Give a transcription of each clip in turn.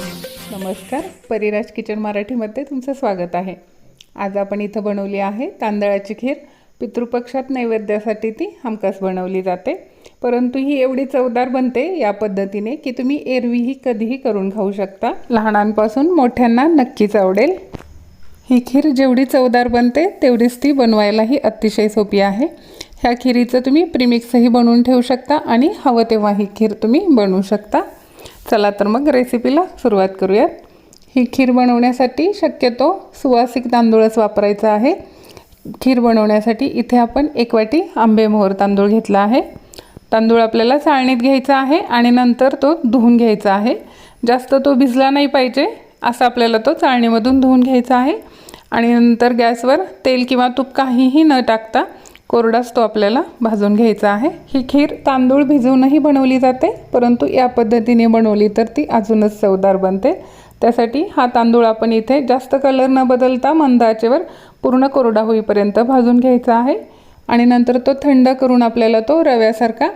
नमस्कार. परिराज किचन मराठीमध्ये तुमचं स्वागत आहे. आज आपण इथं बनवली आहे तांदळाची खीर. पितृपक्षात नैवेद्यासाठी ती हमखास बनवली जाते. परंतु ही एवढी चवदार बनते या पद्धतीने की तुम्ही एरवीही कधीही करून खाऊ शकता. लहानांपासून मोठ्यांना नक्कीच आवडेल. ही खीर जेवढी चवदार बनते तेवढीच ती बनवायलाही अतिशय सोपी आहे. ह्या खिरीचं तुम्ही प्रिमिक्सही बनवून ठेवू शकता आणि हवं तेव्हा ही खीर तुम्ही बनवू शकता. चला तर मग रेसिपीला सुरुवात करूयात. ही खीर बनवण्यासाठी शक्यतो सुवासिक तांदूळच वापरायचा आहे. खीर बनवण्यासाठी इथे आपण एक वाटी आंबेमोहर तांदूळ घेतला आहे. तांदूळ आपल्याला चाळणीत घ्यायचा आहे आणि नंतर तो धुवून घ्यायचा आहे. जास्त तो भिजला नाही पाहिजे असा आपल्याला तो चाळणीमधून धुवून घ्यायचा आहे. आणि नंतर गॅसवर तेल किंवा तूप काहीही न टाकता कोरडाच तो आपल्याला भाजून घ्यायचा आहे. ही खीर तांदूळ भिजवूनही बनवली जाते परंतु या पद्धतीने बनवली तर ती अजूनच चवदार बनते. त्यासाठी हा तांदूळ आपण इथे जास्त कलर न बदलता मंदाचेवर पूर्ण कोरडा होईपर्यंत भाजून घ्यायचा आहे. आणि नंतर तो थंड करून आपल्याला तो रव्यासारखा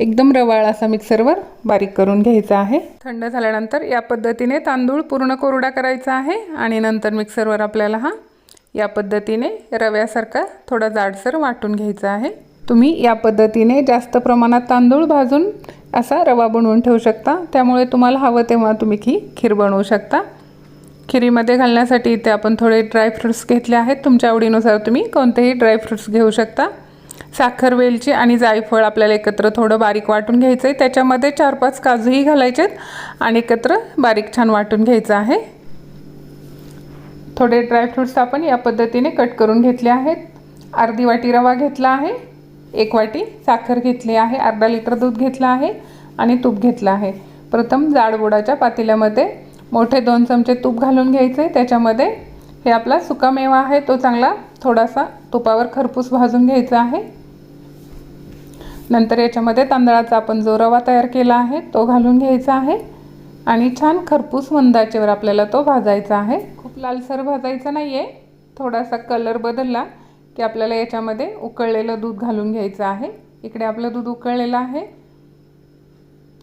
एकदम रवाळ असा मिक्सरवर बारीक करून घ्यायचा आहे. थंड झाल्यानंतर या पद्धतीने तांदूळ पूर्ण कोरडा करायचा आहे आणि नंतर मिक्सरवर आपल्याला हा या पद्धतीने रव्यासारखा थोडा जाडसर वाटून घ्यायचा आहे. तुम्ही या पद्धतीने जास्त प्रमाणात तांदूळ भाजून असा रवा बनवून ठेवू शकता. त्यामुळे तुम्हाला हवं तेव्हा तुम्ही खी खीर बनवू शकता. खिरीमध्ये घालण्यासाठी इथे आपण थोडे ड्रायफ्रुट्स घेतले आहेत. तुमच्या आवडीनुसार तुम्ही कोणतेही ड्रायफ्रुट्स घेऊ शकता. साखर वेलची आणि जायफळ आपल्याला एकत्र थोडं बारीक वाटून घ्यायचं आहे त्याच्यामध्ये चार पाच काजूही घालायचे आहेत आणि एकत्र बारीक छान वाटून घ्यायचं आहे. थोडे ड्रायफ्रूट्स आपण या पद्धतीने कट करून घेतले आहेत. अर्धी वाटी रवा घेतला आहे. एक वाटी साखर घेतली आहे. अर्धा लिटर दूध घेतलं आहे आणि तूप घेतलं आहे. प्रथम जाडबोडाच्या पातेल्यामध्ये मोठे दोन चमचे तूप घालून घ्यायचे. त्याच्यामध्ये हे आपला सुकामेवा आहे तो चांगला थोडासा तुपावर खरपूस भाजून घ्यायचा आहे. नंतर याच्यामध्ये तांदळाचा आपण जो रवा तयार केला आहे तो घालून घ्यायचा आहे. आणि छान खरपूस मंदाचेवर आपल्याला तो भाजायचा आहे. लालसर भाजायचा नाही आहे थोडासा कलर बदलला की आपल्याला याच्यामध्ये उकळलेलं दूध घालून घ्यायचं आहे. इकडे आपलं दूध उकळलेलं आहे.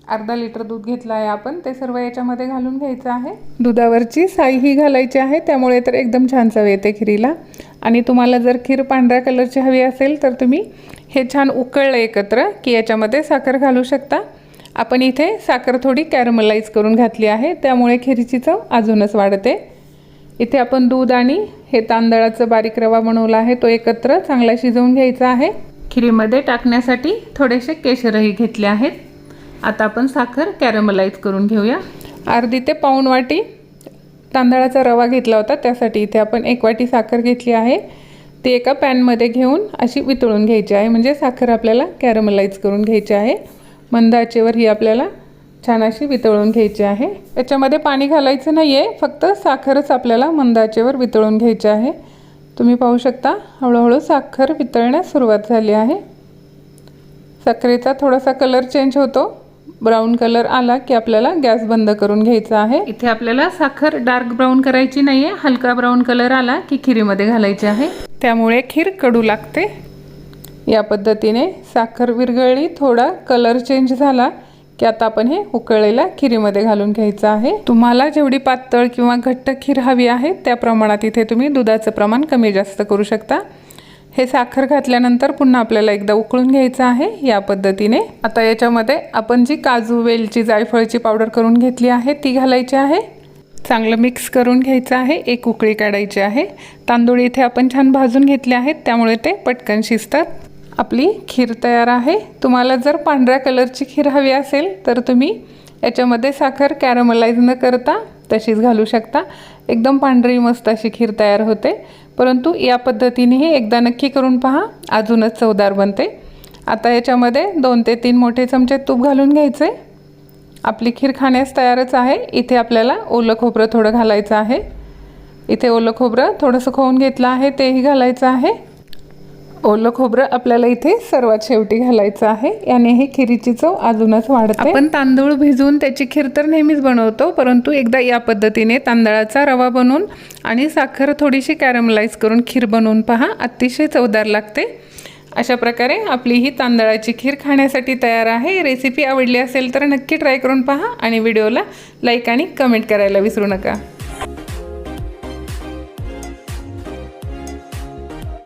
अर्धा लिटर दूध घेतलं आहे आपण. ते सर्व याच्यामध्ये घालून घ्यायचं आहे. दुधावरची साई ही घालायची आहे. त्यामुळे तर एकदम छान चव येते खिरीला. आणि तुम्हाला जर खीर पांढऱ्या कलरची हवी असेल तर तुम्ही हे छान उकळलं एकत्र की याच्यामध्ये साखर घालू शकता. आपण इथे साखर थोडी कॅरमलाईज करून घातली आहे. त्यामुळे खिरीची चव अजूनच वाढते. इथे आपण दूध आणि हे तांदळाचं बारीक रवा बनवला आहे तो एकत्र चांगला शिजवून घ्यायचा आहे. खिरीमध्ये टाकण्यासाठी थोडेसे केशरही घेतले आहेत. आता आपण साखर कॅरमलाईज करून घेऊया. अर्धी ते पाऊण वाटी तांदळाचा रवा घेतला होता त्यासाठी इथे आपण एक वाटी साखर घेतली आहे. ती एका पॅनमध्ये घेऊन अशी वितळून घ्यायची आहे म्हणजे साखर आपल्याला कॅरमलाईज करून घ्यायची आहे. मंद आचेवर ही आपल्याला छान अशी वितळून घ्यायची आहे. याच्यामध्ये पाणी घालायचं नाही आहे फक्त साखरच आपल्याला मंदाचेवर वितळून घ्यायची आहे. तुम्ही पाहू शकता हळूहळू साखर वितळण्यास सुरुवात झाली आहे. साखरेचा थोडासा कलर चेंज होतो. ब्राऊन कलर आला की आपल्याला गॅस बंद करून घ्यायचा आहे. इथे आपल्याला साखर डार्क ब्राऊन करायची नाही आहे हलका ब्राऊन कलर आला की खिरीमध्ये घालायची आहे. त्यामुळे खीर कडू लागते. या पद्धतीने साखर विरघळली थोडा कलर चेंज झाला की आता आपण हे उकळलेल्या खिरीमध्ये घालून घ्यायचं आहे. तुम्हाला जेवढी पातळ किंवा घट्ट खीर हवी आहे त्या प्रमाणात इथे तुम्ही दुधाचं प्रमाण कमी जास्त करू शकता. हे साखर घातल्यानंतर पुन्हा आपल्याला एकदा उकळून घ्यायचं आहे. या पद्धतीने आता याच्यामध्ये आपण जी काजू वेलची जायफळची पावडर करून घेतली आहे ती घालायची आहे. चांगलं मिक्स करून घ्यायचं आहे. एक उकळी काढायची आहे. तांदूळ इथे आपण छान भाजून घेतले आहेत त्यामुळे ते पटकन शिजतात. आपली खीर तयार आहे. तुम्हाला जर पांढऱ्या कलरची खीर हवी असेल तर तुम्ही याच्यामध्ये साखर कॅरमलाईज न करता तशीच घालू शकता. एकदम पांढरी मस्त अशी खीर तयार होते. परंतु या पद्धतीनेही एकदा नक्की करून पहा अजूनच चवदार बनते. आता याच्यामध्ये दोन ते तीन मोठे चमचे तूप घालून घ्यायचे. आपली खीर खाण्यास तयारच आहे. इथे आपल्याला ओलं खोबरं थोडं घालायचं आहे. इथे ओलं खोबरं थोडंसं खोवून घेतलं आहे तेही घालायचं आहे. ओलं खोबरं आपल्याला इथे सर्वात शेवटी घालायचं आहे. याने ही खिरीची चव अजूनच वाढते. आपण तांदूळ भिजवून त्याची खीर तर नेहमीच बनवतो परंतु एकदा या पद्धतीने तांदळाचा रवा बनवून आणि साखर थोडीशी कॅरमलाईज करून खीर बनवून पहा अतिशय चवदार लागते. अशा प्रकारे आपली ही तांदळाची खीर खाण्यासाठी तयार आहे. रेसिपी आवडली असेल तर नक्की ट्राय करून पहा आणि व्हिडिओला लाईक आणि कमेंट करायला विसरू नका.